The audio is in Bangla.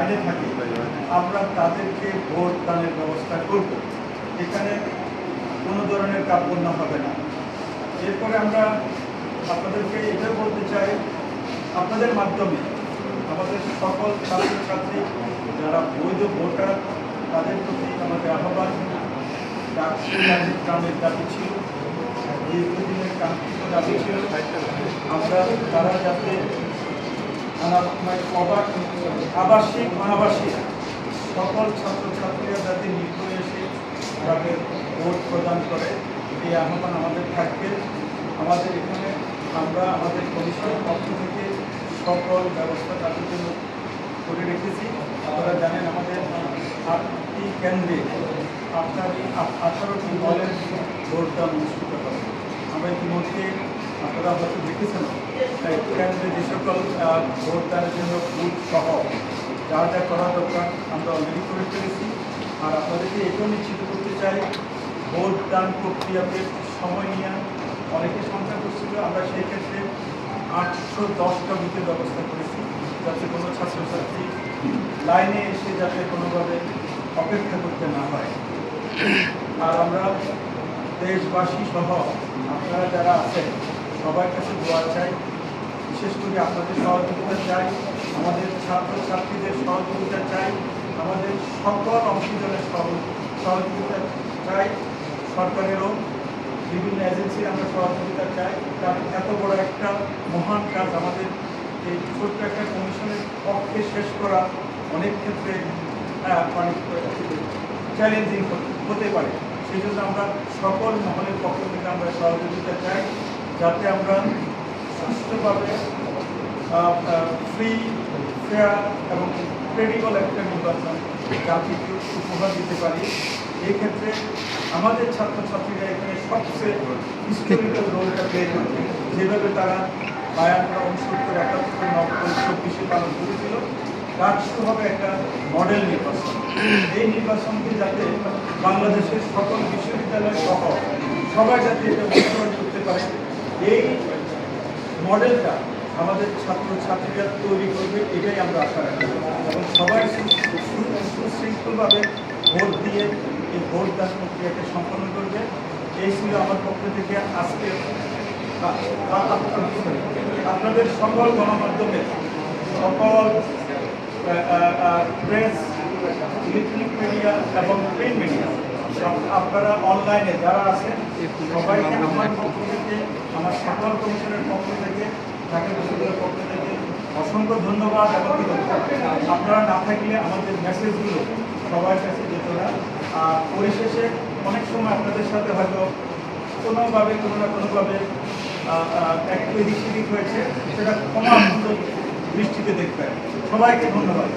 ওয়ার্ডে থাকে, আমরা তাদেরকে ভোট দানের ব্যবস্থা করব। এখানে কোনো ধরনের কাপড় হবে না। এরপরে আমরা আপনাদেরকে এটা বলতে চাই, আপনাদের মাধ্যমে আমাদের সকল ছাত্রছাত্রী যারা বৈধ ভোটার, তাদের প্রতি আমাদের আহ্বান। গ্রামের দাবি ছিল, দীর্ঘদিনের কাঙ্ক্ষিত দাবি ছিল। আমরা তারা যাতে আবাসিক, অনাবাসিক সকল ছাত্রছাত্রীরা যাতে নির্ভয়ে এসে তাদের ভোট প্রদান করে এই আহ্বান আমাদের থাকবে। আমাদের এখানে আমরা আমাদের কমিশনের পক্ষ থেকে সকল ব্যবস্থা তাদের জন্য করে রেখেছি। আপনারা জানেন আমাদের আটটি কেন্দ্রে আপনার আঠারোটি দলের ভোটদান অনুষ্ঠিত হবে। আমরা ইতিমধ্যে আপনারা হয়তো দেখেছেন কেন্দ্রে যে সকল ভোটদানের জন্য বুথ সহ যা যা করা দরকার আমরা অলরেডি করে ফেলেছি। আর আপনাদেরকে এটাও নিশ্চিত করতে চাই, ভোটদান প্রক্রিয়াতে সময় নিয়ে অনেকে সংখ্যা করছিল, আমরা সেই ক্ষেত্রে আটশো দশটা বুথের ব্যবস্থা করেছি, যাতে কোনো ছাত্রছাত্রী লাইনে এসে যাতে কোনোভাবে অপেক্ষা করতে না হয়। আর আমরা দেশবাসী সহ আপনারা যারা আছেন সবার কাছে দোয়া চাই। বিশেষ করে আপনাদের সহযোগিতা চাই, আমাদের ছাত্রছাত্রীদের সহযোগিতা চাই, আমাদের সকল অংশীদারের সহ- সহযোগিতা চাই। সরকারেরও বিভিন্ন এজেন্সির আমরা সহযোগিতা চাই। কারণ এত বড় একটা মহান কাজ আমাদের এই ছোট্ট একটা কমিশনের পক্ষে শেষ করা অনেক ক্ষেত্রে মানে চ্যালেঞ্জিং হতে পারে। সেই জন্য আমরা সকল মহলের পক্ষ থেকে আমরা সহযোগিতা চাই। যাতে আমরা সুস্থভাবে ফ্রি ফেয়ার এবং ক্রেডিবল একটা নির্বাচন জাতিকে উপহার দিতে পারি। এই ক্ষেত্রে আমাদের ছাত্রছাত্রীরা এখানে সবচেয়ে হিস্টোরিক্যাল রোলটা প্লে করবে। যেভাবে তারা বায়ান্নটা উনসত্তর একাত্তর নব্বই চব্বিশে পালন করেছিল রাষ্ট্র হবে একটা মডেল নির্বাচন। এই নির্বাচনকে যাতে বাংলাদেশের সকল বিশ্ববিদ্যালয় সহ সবাই যাতে এটা করতে পারে এই মডেলটা আমাদের ছাত্রছাত্রীরা তৈরি করবে, এটাই আমরা আশা রাখি। এবং সবাই সুশৃঙ্খলভাবে ভোট দিয়ে এই ভোট দান প্রক্রিয়াকে সম্পন্ন করবে। এই ছিল আমার পক্ষ থেকে আজকে আপনাদের সকল গণমাধ্যমে, সকল প্রেস, ইলেকট্রনিক মিডিয়া এবং প্রিন্ট মিডিয়া আপনারা অনলাইনে যারা আছেন, সবাইকে আমার পক্ষ থেকে, আমার সকল কমিশনের পক্ষ থেকে তাকে বিশ্ববিদ্যালয়ের পক্ষ থেকে অসংখ্য ধন্যবাদ এবং আপনারা না থাকলে আমাদের মেসেজগুলো সবার কাছে যেত না। আর পরিশেষে অনেক সময় আপনাদের সাথে হয়তো কোনোভাবে, কোনো না কোনোভাবে একটু এদিক সেদিক হয়েছে, সেটা ক্ষমা দৃষ্টিতে দেখবেন। সবাইকে ধন্যবাদ।